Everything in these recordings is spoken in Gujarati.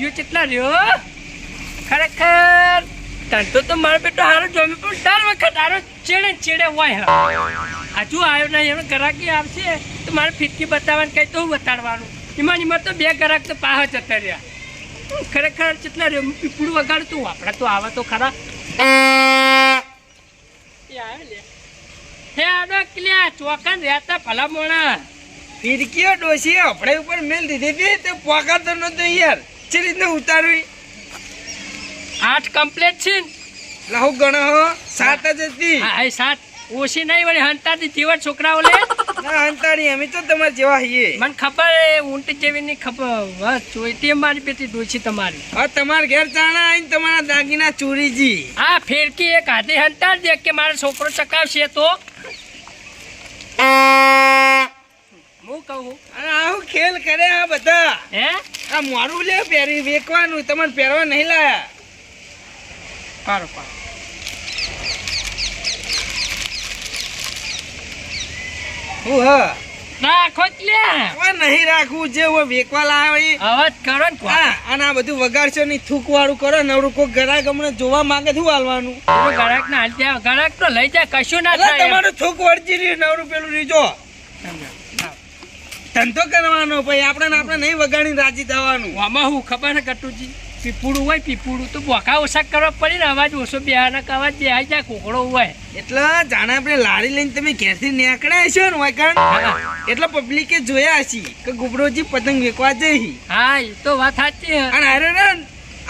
બેટો કેટલા રહ્યો ખરેખર? ધંધો તો મારો બેટો હારો જમે, પણ દર વખત હારો ચેડે ચેડે હોય હજુ આવ્યો નહીં, એનો ગ્રાહકી આવશે. તો મારે ફિટકી બતાવવાનું, કઈ તો બતાડવાનું. એમાં ને એમાં તો બે ગ્રાહક તો પાહ જતા રહ્યા. ખરેખર કેટલા રહ્યો? પીપળું વગાડતું આપણા તો આવે તો ખરા. હે, આડો ક્લ્યા? ચોકન રહેતા ભલા મોણા. ફિરકીઓ ડોસી આપણે ઉપર મેલ દીધી હતી, તે પોકાતો નતો યાર. જે રીતને ઉતારવી? આઠ કમ્પ્લીટ છે ને? લાહુ ગણો હો સાત જ હતી. હા સાત. ઓછી નહીં વળી હંતાથી જીવન છોકરાઓ લે. ના અંતાડી અમે તો તમારે જેવા હઈએ મને ખબર એ ઊંટ જેવી ની ખબર. બસ ચોઈટી મારી પેટી ડોછી તમારી. હા તમારા ઘેર ચાણા આવીને તમારા દાગીના ચોરીજી. આ ફેરકી એક હાથે હંતાર દે કે મારો છોકરો ચકાવશે તો? હું કહું અને આવું ખેલ કરે આ બધા. હે? આ મારું લે પહેરી વેકવાનું તમારે પહેરવા નહીં લાયા. પારો પારો હું હ. રાખો જ લે. હવે નહીં રાખવું જે વેકવા લાવે અવાજ કરો ને હા અને આ બધું વગાડશો નહીં થૂક વાળું કરો નવરું કોઈ ગરાક હમણાં જોવા માંગે શું હાલવાનું. ગળાક ના હાલ ત્યાં ગળાક તો લઈ જાય કશું ના થાય તમારું થૂક વળજી રહ્યું નવરું પેલું રીજો. ધંધો કરવાનો ભાઈ આપણે આપણે નહીં વગાડીને રાજી થવાનું. આમાં હું ખબર ને કટુજી પીપુડું હોય પીપુડું તો બોકા ઓછા કરવા પડે ને અવાજ ઓછો બેહાના અવાજ બેહાઈ જાય કોકડો હોય. એટલે જાણે આપણે લારી લઈને તમે ઘેરથી નીકળ્યા છો ને કારણ એટલે પબ્લિકે જોયા છે કે ગુબરોજી પતંગ વેકવા જઈ. હા એ તો વાત સાચી અને અરે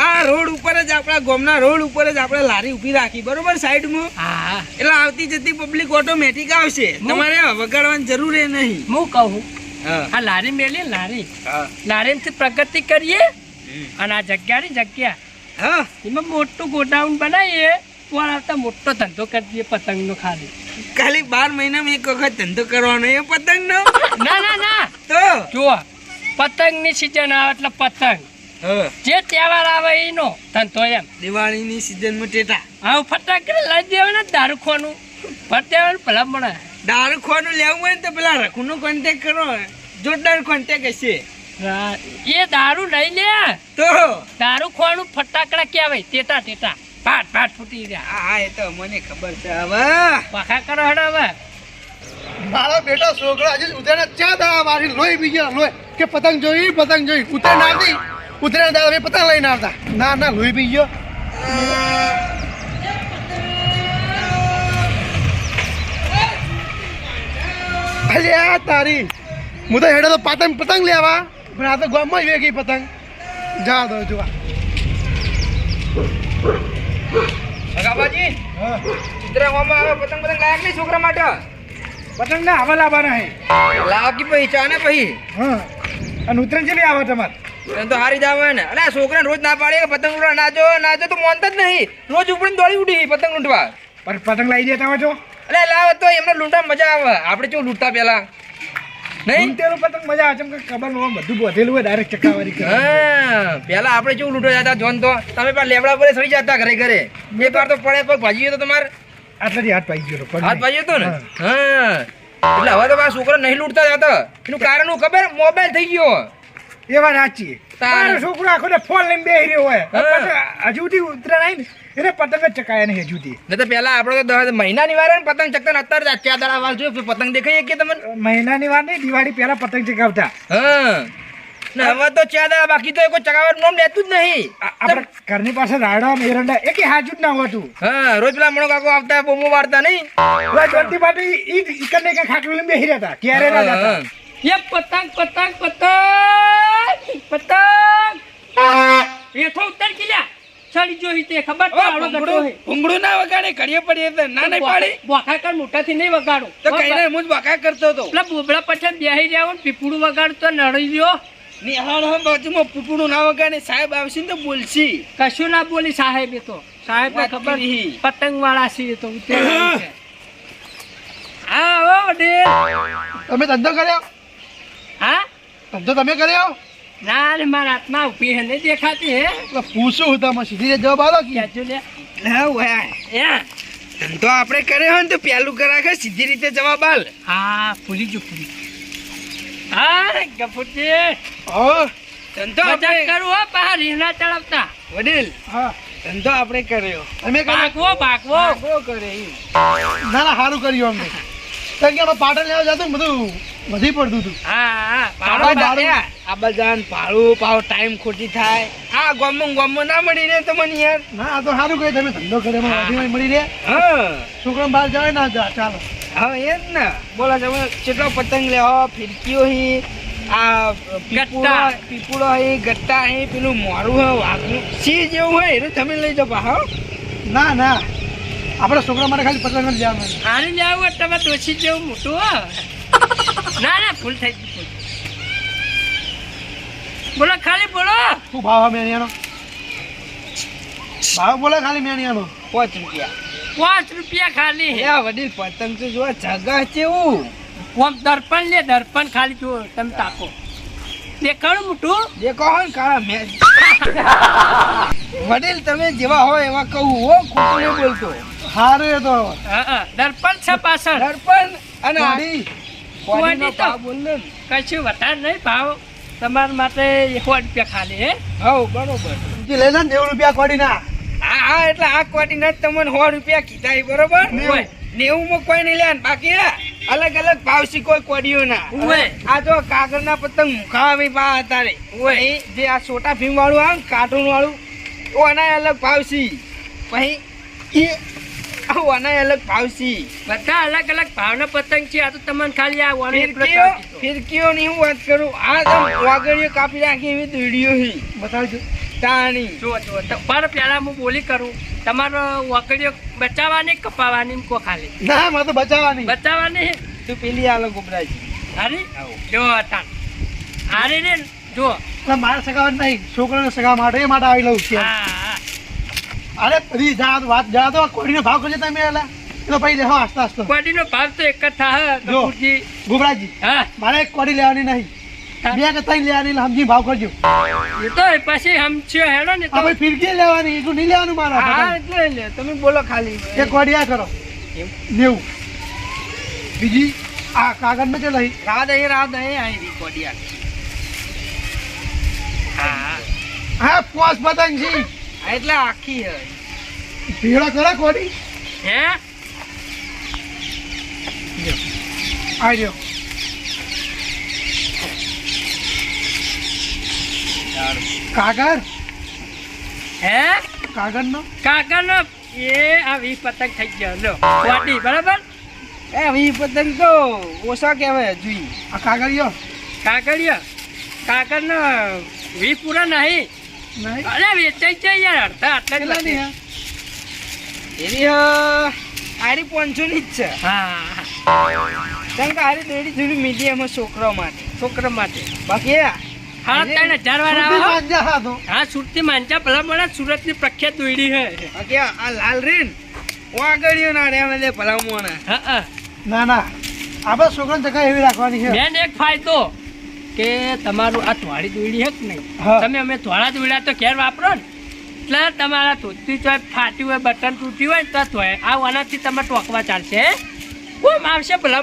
આ રોડ ઉપર જ આપણા ગોમના રોડ ઉપર જ આપણે લારી ઊભી રાખી બરોબર સાઈડમાં? હા. એટલે આવતી જતી પબ્લિક ઓટોમેટિક આવશે. તમારે વગાડવાની જરૂર એ નહીં. હું કહું? આ લારી મેલી લારી. લારી લારીથી પ્રગતિ કરીએ અને આ જગ્યા ની જગ્યા. હા. એમાં મોટું ગોડાઉન બનાવીએ આવતા મોટો ધંધો કરી દઈએ પતંગનો ખાલી. ખાલી બાર મહિનામાં એક વખત ધંધો કરવાનો એ પતંગનો? ના ના ના. તો? જુઓ પતંગની સિઝન આવે એટલે પતંગ. હા. જે તહેવાર આવે એનો ધંધો એમ. દિવાળીની સિઝનમાં ટેટા. હા ફટાકડા લઈ દેવાના દારૂ ખોનું ફટાકડા ભલા મળે. દારૂ ખોનું લેવું હોય ને તો પેલા રખુનો કોન્ટેક કરો. જોરદાર કોન્ટેક હશે. એ દારૂ લઈ લે. તો? દારૂ ખોવાનું ફટાકડા કહેવાય તેતા તેટા પાટ પાટ ફૂટી રહ્યા. હા એ તો મને ખબર છે હવે. પાખા કરો હડો હવે. મારો બેટો છોકરો હજી ઉતરે ચા દાવા મારી લોહી બી ગયા લોહી. કે પતંગ જોઈ પતંગ જોઈ. ઉતરે ના આવતી ઉતરે દાદા પતંગ લઈને આવતા ના ના લોહી બી ગયો. અલ્યા તારી. હું તો હેડે તો પતંગ પતંગ લેવા પણ આ તો ગામમાં જ વેગી પતંગ. જા દો જોવા. હા. ચિત્રામાં આવે પતંગ પતંગ લાયક નહીં છોકરા માટે? પતંગ ના આવા લાવવાના હે. લાવ કે પછી ચા ને પછી? હા. અને ઉતરણ ચેલી આવે તમારે. એમ તો હારી જ આવે ને. અરે છોકરાને રોજ ના પાડે પતંગ ઉડવા ના જો ના તો મોનતા જ નહીં. રોજ ઉપડીને દોડી ઉડી પતંગ લૂંટવા. પણ પતંગ લાવી દેતા છો અરે લાવ તો એમને લૂંટવા મજા આવે. આપણે કેવું લૂંટતા પેલા નહીં? તેલું પતંગ મજા આવે કે ખબર નો બધું બોધેલું હોય ડાયરેક્ટ ચકાવારી કરે. હા પેલા આપણે કેવું લૂંટો જતા જોન તો. તમે પણ લેબડા પર સરી જતા ઘરે ઘરે. બે વાર તો પડે પર ભાજી તો તમારે. આટલાથી હાથ પાઈ ગયો હાથ ભાજી હતો ને? હા. હા. એટલે હવે તો મારા છોકરો નહીં લૂંટતા જતા. એનું કારણ હું ખબર? મોબાઈલ થઈ ગયો. એ વાત સાચી તારે. મારો છોકરો આખો ને ફોન લઈને બેહી રહ્યો હોય. હા. હજુ સુધી ઉતરા નહીં ને પતંગ જ ચકાયા નહીં હજુ સુધી. નહીં તો પેલા આપણે તો મહિનાની વાર ને પતંગ ચકતા ને અત્યારે ચાર દાડા વાર જોયું પતંગ દેખાય કે તમને? મહિનાની વાર નહીં દિવાળી પહેલા પતંગ ચકાવતા હા. હવે તો ચાર દાડા બાકી તો કોઈ ચગાવવાનું નામ લેતું જ નહીં. આ- ઘરની પાસે રાયડા એ કે હાજુ જ ના હોતું. હા રોજ પેલા મણો કાકો આવતા બોમો વાળતા નહીં. જોનતી માટે ઈ ઈ કને કે ખાટલું લઈને બેહી રહેતા ક્યારે ના જતા. એ પતંગ પતંગ પતંગ! પતંગ વેઠો ઉતર કિલ્યા ચડી જોઈ તે ખબર તો આવડો ગટો ભૂંગળું હે. ભૂંગળું ના વગાડે ઘડીએ પડીએ તો ના નહીં પાડી? બોખા કર મોટાથી નહીં વગાડું. તો કઈને હું જ બોખા કરતો હતો. એટલે બોબડા પછી બેહી જાવ પીપળું વગાડતો નડી ગયો. નિહાળ હમ બાજુમાં પીપુડું ના વગાડે સાહેબ આવશે ને તો બોલશી. કશું ના બોલી સાહેબ એ તો. સાહેબ ને ખબર. પતંગ વાળા છે તો ઉતરેલા હા. ઓ ડે તમે ધંધો કર્યો? હા? ધંધો તમે કર્યો? ના રે મારા આત્મા ઊભી હે નહીં દેખાતી હે. પૂછું હું તમે સીધી રીતે જવાબ આલો કે? કહેજો લે. ધંધો આપણે કર્યો હોય ને તો પેલું કરાખે સીધી રીતે જવાબ આલ. હા ભૂલી જો ભૂલી હા ગફુરજી. હો ધંધો મજાક આપણે કરું હો બહાર રીહના ચડાવતા. વડીલ હા. ધંધો આપણે કર્યો. અમે કર્યો. ભાગવો કર્યો. ના ના સારું કર્યું અમને. અમે પાટણ લેવા જતું બધું વધી પડતું હતું. હા હા આ બધાને ભાડું પાવ ટાઈમ ખોટી થાય. હા ગોમો ગોમો ના મળી રહે તમને યાર. ના આ તો સારું કર્યું તમે ધંધો કરે મળી રહે. હા. છોકરા બહાર જાય ના જા ચાલો. હા એ જ ને. બોલો તમે કેટલો પતંગ લેવો? ફિરકીઓ હી આ ગટ્ટા. પીપુડો હી ગટ્ટા હી પેલું મોરું હોય વાઘનું. સી જેવું હોય એનું તમે લઈ જાવ હા. ના ના. આપણે છોકરા માટે ખાલી પતંગ જ જવાનું ને આવું તમે ડોસી જેવું મોટું હો. ના ના ભૂલ થઈ ગઈ બોલો ખાલી બોલો. શું ભાવ આ મેણિયાનો? ભાવ બોલો ખાલી મેણિયાનો. પાંચ રૂપિયા. પાંચ રૂપિયા ખાલી. હે વડીલ પતંગ તો જો જગા કેવું કોમ દર્પણ લે દર્પણ ખાલી જો તમે તાકો. દેખાડું મોટું? દેખો હોય ને કાળા મેં. વડીલ તમે જેવા હોય એવા કહું હો નહીં બોલતો. હારે તો. હા હા દર્પણ છે પાછળ. દર્પણ અને આડી. કોડી તો. ભાવ બોલ ને. કશું વધારે નહીં ભાવ. તમારા માટે સો રૂપિયા ખાલી હે? હવ બરોબર. લે ને નેવું રૂપિયા કોડી ના. હા હા એટલે આ કોટીના જ તમને સો રૂપિયા કીધા બરોબર? ઓય. નેવું માં કોઈ નહીં લેન બાકી અલગ અલગ ભાવ શી કોઈ કોડીઓ ના. ઓય. આ જો કાગળના પતંગ મુખાવા ભાવ અત્યારે ઓય જે આ છોટા ભીમ વાળું આવે કાર્ટૂન વાળું ઓ અલગ ભાવ સી પછી એ આ અલગ ભાવ સી બધા અલગ અલગ ભાવના પતંગ છે આ તો તમને ખાલી આ ફિરકીઓ ની ફિરકીઓની હું વાત કરું આ તો વાગડીઓ કાપી રાખી એવી દોડીઓ હી બતાવજો. તાણી જો જો પર પહેલા હું બોલી કરું તમારો વકડીઓ બચાવવાની કપાવવાની કો ખાલી? ના મારે તો બચાવવાની. બચાવવાની? તું પેલી આલો ગોબરાજી. હારી? જો તાણ હારી ને જો મારે સગાવવાનું નહીં છોકરાને સગા માટે એ માટે આવી લઉં છું હા. અરે બધી જા વાત જા તો કોડીનો ભાવ કરજો તમે એલા તો પછી લેવા આસ્તા આસ્તા. કોડીનો ભાવ તો એક જ થાય. ગુબરાજી હા. મારે એક કોડી લેવાની નહીં. બે કે ત્રણ લેવાની સમજી ભાવ કરજો. એ તો પછી હમચ્યો હેડો ને તમે ફિરકી લેવાની એટલું નહીં લેવાનું મારા હા. એટલે લે તમે બોલો ખાલી. એ કોડિયા કરો. નેવું. બીજી આ કાગળમાં લઈ રાત અહીં રાત અહીં આવી કોડિયા હા હા. પોસ પતંગ છે. એટલે આખી હે. ભેળા કરો કોડી હે? આ રહ્યો કાગળ? હે? કાગળ નો કાકાનો એ આ વી પતંગ થઈ ગયો. લો વાટી બરાબર? એ વી પતંગ તો ઓછા કહેવાય જોઈ. આ કાગળિયો? કાકડીયો કાકડનો વી પૂરા નહીં. નહીં? અરે વેચાઈ છે યાર અડધા આટલા જ કેટલાની લાગે. હે? એની આરી પાંચસો ની જ છે. હા. કારણ કે આરી દેડી થોડી મીડિયમ છોકરા માટે છોકરા માટે. બાકી હા ત્રણ હજાર આવો. હા સુરતી માંજા ભલા મળે સુરતની પ્રખ્યાત દોયડી હે આ લાલ રીન? વાગડીઓ ના રે મને ભલા મોણા હા હા. ના ના. આપણે છોકરાને જગ્યા એવી રાખવાની છે. મેન એક ફાયદો કે તમારું આ ધોળી દોયડી હે કે નહીં? તમે અમે ધોળા દોયડા તો ઘેર વાપરો ને. એટલે તમારા ધોતી ચોય ફાટ્યું હોય બટન તૂટ્યું હોય તો ધોય. આ આનાથી તમે ટોકવા ચાલશે કોમ આવશે ભલા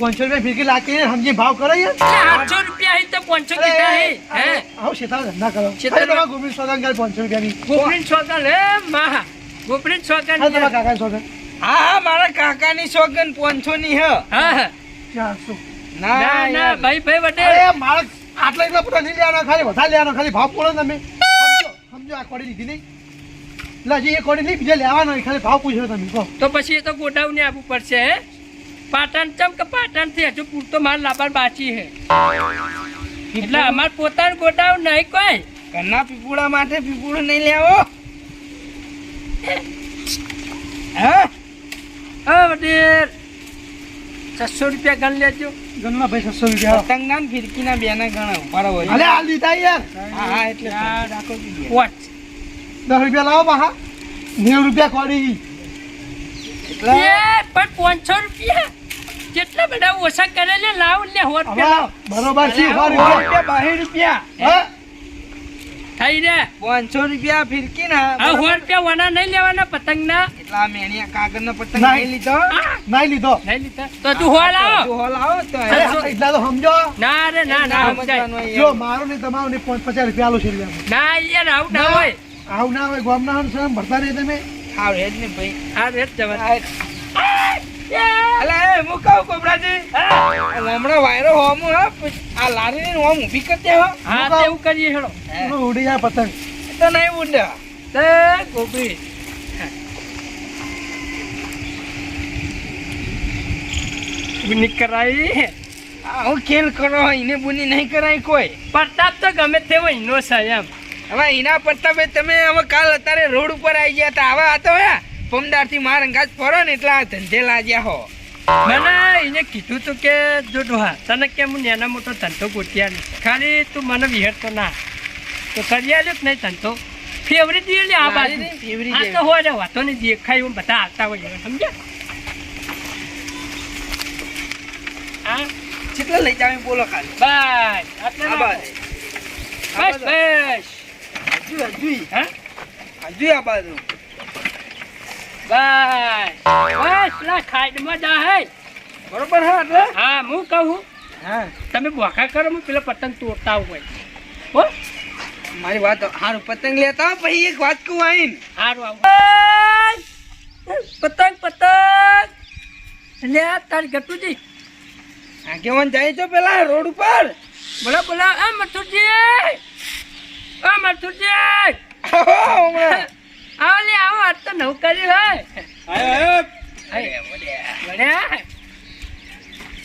પાંચસો રૂપિયા ફિરકી લાગી સમજી ભાવ કરો આઠસો રૂપિયા તો પાંચસો કીધા હી હે? આવો શેતાળ ધંધા કરો. શેતા ખાલી સોદા કરે પાંચસો રૂપિયાની. ગોપડીન છોકન હે મા ગોપડીન સોદા તમારા કાકાની સોદાન. હા હા મારા કાકાની સોગન પાંચસો ની હ. હા હા. ચારસો. ના ના. ભાઈ ભાઈ વટે અરે મારે આટલા એટલા પૂરા નહીં લેવાના ખાલી વધારે લેવાનો ખાલી ભાવ પૂરો તમે. સમજો સમજો આ કોડી લીધી નહીં. એટલે હજી એ કોડી નહીં બીજા લેવાના ખાલી ભાવ પૂછ્યો તમે કહો. તો પછી એ તો ગોડાઉન ને આવવું પડશે હે? પાટણ ચમ કે પાટણથી હજુ પૂરતો માલ લાબાર બાકી હે. એટલે અમાર પોતાનું ગોડાઉન નહીં કોઈ. ઘરના પીપુડા માટે પીપુડો નહીં લેવો હા? વડીલ. છસો રૂપિયા ગણ લેજો. ગણના ભાઈ છસો રૂપિયા. પતંગ ના ફિરકી ના બે ના ગણા ઉપાડો હોય. અલે આ લીધા યાર. હા હા એટલે રાખો. દસ રૂપિયા લાવો પાહા નેવું રૂપિયા કોડી પણ પાંચસો રૂપિયા? કેટલા બધા ઓછા કરે લે લાવ બરોબર છે રૂપિયા? થઈ રે પાંચસો રૂપિયા ફિરકી ના. આ હોટ રૂપિયા વના નહીં લેવાના પતંગ ના એટલા મેણિયા કાગળ નો. પતંગ. લીધો. નહીં લીધો. નહીં લીધા. તો તું હોલ આવો. તું હોલ આવો. તો એટલા તો સમજો. ના રે ના ના સમજાય. જો. મારું ને તમારું ને પચાસ રૂપિયા આલો છે ના યાર આવું ના હોય. આવું ના હોય. ગોમ ના હોય ભરતા નહીં તમે. હાવ હેડ ને ભાઈ. આ રેત જવા. અલા એ હું કહું કોબરાજી? હમણાં વાયરો હોમ હા આ લારી ને હોમ ઊભી કરી હો. હા તે એવું કરીએ હેડો. ઉડી પતંગ. તો નહીં ઉડે. તે ગોપી. બુની કરાવી આ હું ખેલ કરો એને બુની નહીં કરાય કોઈ. પ્રતાપ તો ગમે તે હોય નો છે એમ. હવે એના પ્રતાપે તમે હવે કાલ અત્યારે રોડ ઉપર આવી ગયા હતા. આવા હતો હે પમદારથી માર અંગાજ ફરો ને એટલે આ ધંધે લાગ્યા હો. મને એને કીધું તું કે જો ડોહા તને કેમ હું નાના મોટો ધંધો ગોઠ્યા નહીં. ખાલી તું મને વિહેરતો ના. તો કરી આવ્યો જ નહીં ધંધો. ફેવરી દે લે આ બાજુ. ફેવરી આ તો હોય વાતો ને દેખાય એવું બધા આવતા હોય સમજ્યા? હા? કેટલા લઈ જાવ બોલો ખાલી. બસ આટલે બસ બસ. હજુ હજુ. હા? હજુ આ બાજુ. બસ. બસ લા ખાઈડમાં જા હે. બરોબર હા એટલે? હા હું કહું? હા. તમે બોખા કરો હું પેલા પતંગ તોડતા હોય. હો? મારી વાત હારું પતંગ લેતા પછી એક વાત કહું આઈને. હારું આવું. પતંગ પતંગ. લે તાર ગટુજી. આગેવાન જાય તો પેલા રોડ ઉપર? બોલો બોલા આ મથુરજી. આ મથુરજી આવો લે આવો આજ તો નવું કર્યું હોય વળ્યા.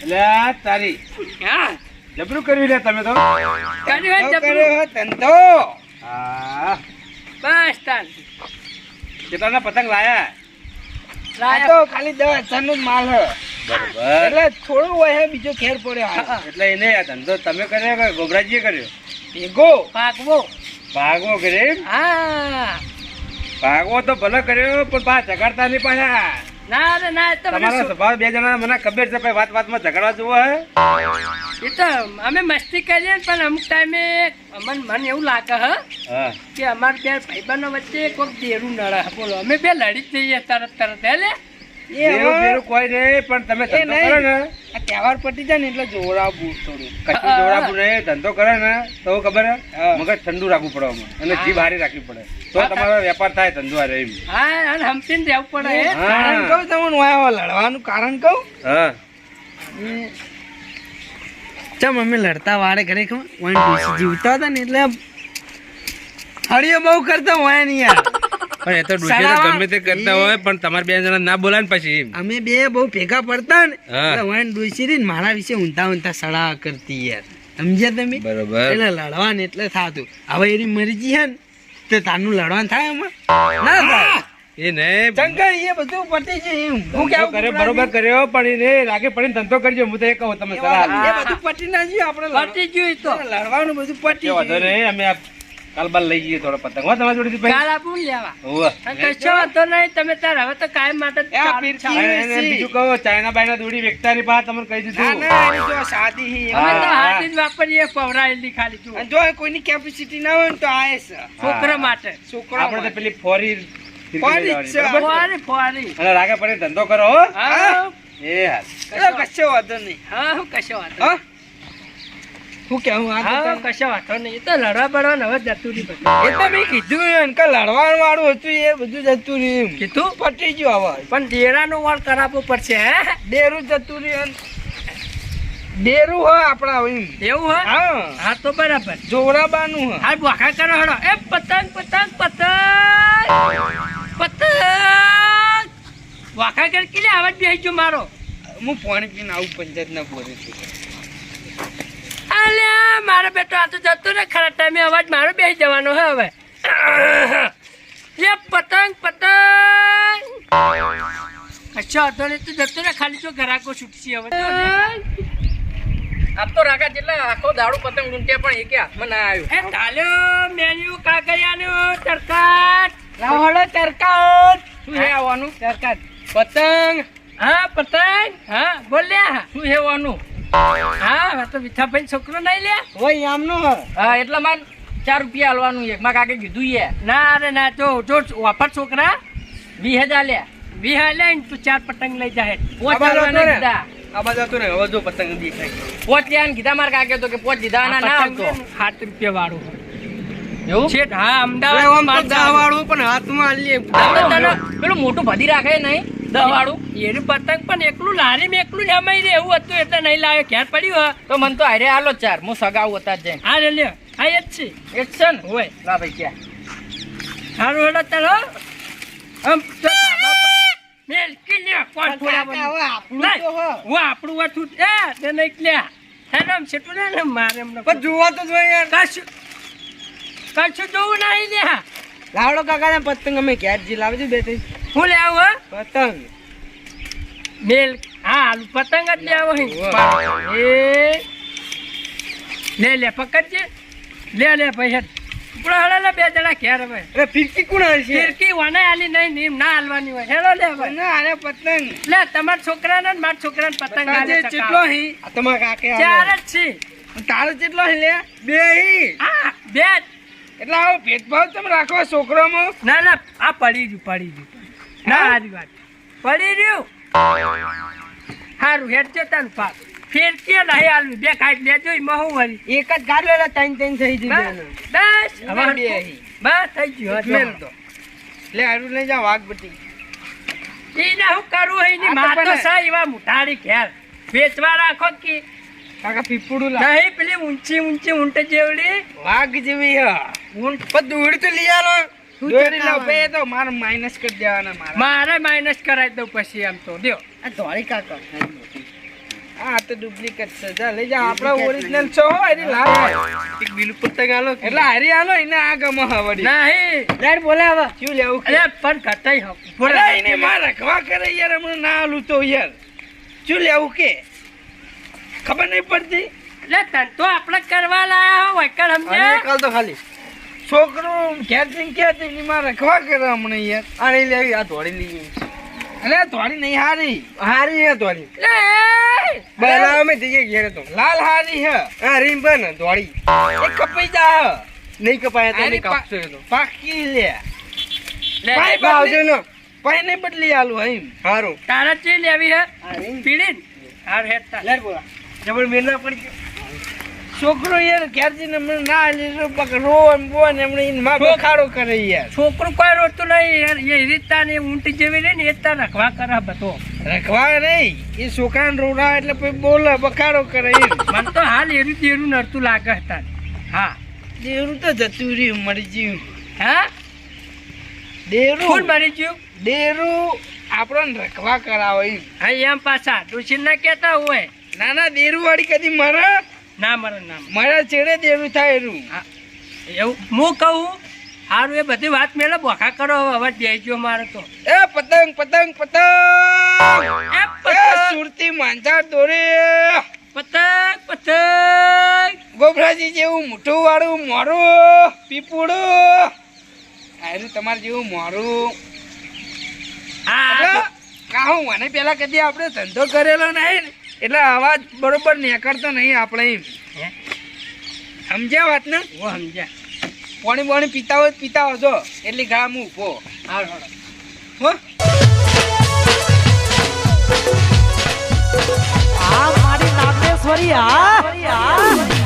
એટલે તારી. હા. જબરું કર્યું લે તમે તો. કર્યું હોય જબરું. હો, ધંધો હા. બસ તાન કેટલાના પતંગ લાયા? લાયા. તો ખાલી દસ હજારનો જ માલ હે. એટલે થોડું હોય હે બીજો ખેર પડ્યો હા. એટલે એને આ ધંધો તમે કર્યો કે ગોબરાજીએ કર્યો? ભેગો. પાકવો ભાગવો કરે હા. ભાગવો તો ભલે કર્યો પણ પા ઝઘડતા નહીં પાછા. ના રે ના તમારા સ્વભાવ બે જણા મને ખબર છે ભાઈ વાત વાતમાં ઝઘડવા જુઓ હે. એ તો અમે મસ્તી કરીએ પણ અમુક ટાઈમે અમને મને એવું લાગે હ કે અમાર બે ભાઈબંધો વચ્ચે કોઈક દેરું નડે. બોલો અમે બે લડી જ જઈએ તરત તરત હે લે? એ બેરું હવે બેરું કોઈ નહીં પણ તમે ધંધો કરો ને. આ તહેવાર પટી જાય ને એટલે જોવડાવવું થોડું કશું જોડાવું નહીં ધંધો કરે ને તો ખબર મગજ ઠંડુ રાખવું પડે આમાં. અને હા. જીભ રાખવી પડે. તો તમારો વેપાર થાય ધંધો હારે એમ. હા અને હમતીને રહેવું પડે. કારણ કહું તમને લડવાનું કારણ કહું? હા. ચમ અમે લડતા વાળે ઘરે ખબર? વન જીવતા હતા ને એટલે હળીઓ બહુ કરતા હોય નહીં યાર. પણ એ તો ડોશી ગમે તે કરતા હોય, પણ તમારે બે જણા ના બોલાય ને પછી અમે બે બહુ ભેગા પડતા ને એટલે ડોસી રહી મારા વિશે ઊંધા ઊંધા સડા કરતી યાર. સમજ્યા તમે? બરોબર. એટલે લડવાનું એટલે થાતું. હવે એની મરજી હે ને તે તારનું લડવાનું થાય એમાં ના થાય. શંકર એ બધું પતી છે હું ધંધો કરે બરોબર કર્યો પણ એને રાગે પડીને ધંધો કરજો. હું તો એ કહું તમે સલાહ એ બધું પટી ના આપણે લડ- ગયું તો. લડવાનું બધું પટી ગયું. અમે કાલ બાલ લઈ જઈએ થોડો પતંગ. હો તમારા જોડે ભાઈ? કાલ આપું લેવા. હોવે. કશો વાંધો નહીં તમે તાર હવે તો કાયમ માટે બીજું કહો ચાઇના બાયના દોડી વેચતા ની પાસે તમને કહી દીધું. જો શાદી હી અમે તો. હાથી જ વાપરીએ પવરાયેલી ખાલી જો જો કોઈની કેપેસિટી ના હોય તો આયે છે. છોકરા માટે. છોકરા આપણે તો પેલી ફોરી? ફોરી ફોરી અને રાગે પડે ધંધો કરો હો. એ હા કશો વાંધો નહીં. હા કશો વાંધો હા હું આ હા તને- કશો વાંધો નહીં. એ તો લડવા બડવાનું હવે જતું બધું એ તો મેં કીધું એમ કે લડવાનું વાળું હતું એ બધું જતું રહ્યું. કીધું? પટી ગયું હવે. પણ ડેરાનો વાળ કરાવવો પડશે હે? ડેરું જતું રહ્યું ડેરું હોય આપણા એમ. એવું હોય? હા. હા તો બરાબર. જોવરાબાનું હોય. હાલ બોખા કરો હડો. એ પતંગ પતંગ પતંગ. પતંગ. બોખા કર કે આવાજ બેસજો મારો. હું પાણી પીને આવું પંચાયત ના બોલે છું. અલ્યા મારો બેટો આ તો જતો ને ખરા ટાઈમે અવાજ મારો બેસી જવાનો હે હવે. પતંગ પતંગ. હતો ને તું જતો ને ખાલી જો ઘરાકો છૂટશે હવે. આપ તો રાગા જેટલા આખો દાડો પતંગ લૂંટ્યા પણ એકે હાથમાં ના આવ્યો. એ ઢાલ્યો મેન્યુ કાગળિયાનું તરકાટ લાવો હળો તરકાટ શું આવવાનું? તરકાટ પતંગ? હા પતંગ. હા બોલ્યા શું હેવાનું હા આ તો વિઠાભાઈ છોકરો નહીં લે હોય આમનો હા એટલે મારે ચાર રૂપિયા આલવાનું એક માં કાકે કીધું એ ના અરે ના જો જો વાપર છોકરા. વીસ હજાર લે. વિહા લે ને તું ચાર પતંગ લઈ જાય પોચ આ બાજુ ને? કીધા. આ બાજુ હવે જો પતંગ દેખાય. પોચ લેવાનું કીધા મારા કાકે તો કે પોચ દીધા ના ના આવતો. સાત રૂપિયા વાળું એવું? છે હા અમદાવાદ આમ તો પણ હાથમાં લઈએ પેલું મોટું ભદી રાખે નહીં? દવાળું વાળું એનું પતંગ પણ એકલું લારી માં એકલું જ રે એવું હતું એટલે નહીં લાવ્યો. ઘેર પડ્યું તો મને તો હારે હાલો ચાર. હું સગાવું હતા જ જઈને હા રે લ્યો. હા એ જ છે. એક છે ને? હોય. લા ભાઈ ક્યાં? સારું હેડો ચાલો આમ મેલકી લ્યો. કોણ થોડા હ. હું આપણું હતું એ તે નહીં લ્યા. હેડો આમ છેટું લે ને મારે એમને જોવા તો જોઈએ યાર. કશું કશું જોવું નહીં ત્યાં લાવડો કાકા ને પતંગ અમે ઘેર જી લાવજો બે ત્રણ હું લે આવું હો? પતંગ. મેલ હા હાલ પતંગ જ લે આવો એ. લે લે પકડજે. લે લે ભાઈ હેડ. ઉપડો હળે લે બે જણા ઘેર હવે. અરે ફિરકી કોણ હશે ફિરકી વાને આલી નહીં નીમ ના હાલવાની હોય. હેડો લે ભાઈ ના અરે પતંગ. લે તમારા છોકરાને ને મારા છોકરાને પતંગ આલે. ચેટલો હી? તમારા કાકે ચાર જ છે. તારો ચેટલો હી લે? બે હી. હા બે. એટલે આવો ભેદભાવ તમે રાખો છોકરામાં? ના ના આ પડી રહ્યું પડી ગયું. ના હારી વાત. પડી ગયું? સારું હેડ તારું પાક. કે નહીં હાલવી બે ખાઈ લેજો એમાં હું વળી. એક જ ગાડ લેલા ત્રણ ત્રણ થઈ ગયું બસ હવે હવે બે બસ થઈ ગયું મેલ તો. લે હારું લઈ જાવ વાઘ બટી એને હું કરું એની ની આ તો માર તો પણ- સા એવા મુઠાડી ઘેર. વેચવા રાખો કે કાકા પીપળું લા નહીં પેલી ઊંચી ઊંચી ઊંટ જેવડી. વાઘ જેવી હા. ઊંટ દોડી તો લઈ આલો. બે તો મારે માઇનસ કરી દેવાના મારા. મારે માઇનસ કરાવી દઉં પછી આમ તો. દ્યો. આ ધોળી કાકા. આ તો ડુપ્લિકેટ છે. જા લઈ જા. આપણા ઓરિજિનલ છો એની લાવ એક બીલું પતંગ આલો એટલે હારી આલો એને આ ગમ હવડી નહીં. લેડ બોલે શું લેવું કે? અરે પણ ઘટાઈ હો બોલે મારે રખવા કરે યાર હમણાં ના આલું તો યાર. શું લેવું કે? ખબર નહીં પડતી? એટલે તન તો આપણે કરવા લાયા હોય કર સમજે કાલ તો ખાલી. છોકરો ઘેર જઈને કે તે રખવા કરે હમણાં યાર. આણી લેવી આ ધોળી લઈ અરે ધોળી નહીં હારી. હારી હે ધોળી! બલા અમે જઈએ ઘેર તો. લાલ હારી હે. હા રીમ પણ ધોળી. એ કપાઈ જા હે. નહીં કપાય તો નહીં કાપશો તો પાકી લે. લે ભાઈ, લે. આવજો ને પાઈ નહીં બદલી આલું હઈ હારું. તારા ચી લેવી હે? પીડી હાર હેતા લેર બોલા. જબર મેલ પડી છોકરો યાર ઘેર હમણાં ના આલી તો પગ રો એમ બો ને હમણાં એને માં બખાડો કરે યાર. છોકરું કોઈ રોતું નહીં યાર એ રીતના ને ઊંટ જેવી રહી ને એ તાર રખવા કરે બધો. રખવા નહીં એ છોકરાને રોડા એટલે પછી બોલે બખાડો કરે મને તો હાલ એરું દેરું નડતું લાગે હતા હા. દેરું તો જતું રહ્યું મરી ગયું. હા? કોણ દેરું મરી ગયું? દેરું આપણને રખવા કરાવે હા એમ પાછા ડોશી ના કેતા હોય. ના ના દેરું વાળી કદી મરે ના મરે ના મારા. છેડે દેરું થાય એનું. એવું હું કહું સારું એ બધી વાત મેળે બોખા કરો હવે દેજો મારે તો. એ પતંગ પતંગ પતંગ! એ પતંગ! સુરતી માંજા દોરે! પતંગ પતંગ! ગોબરાજી જેવું મોટું વાળું મોરું પીપુડું આયરું તમારે જેવું મોરું. હા કાહું મને પેલા કદી આપણે ધંધો કરેલો નહીં ને, એટલે અવાજ બરોબર નીકળતો નહીં આપણે એમ. સમજ્યા વાત ને? હું સમજ્યા. પાણી પાણી પીતા હોય પીતા હશો એટલી ઘા હું ઊભો હારું, હારું. હો? આ મારી નાગેશ્વરી હા?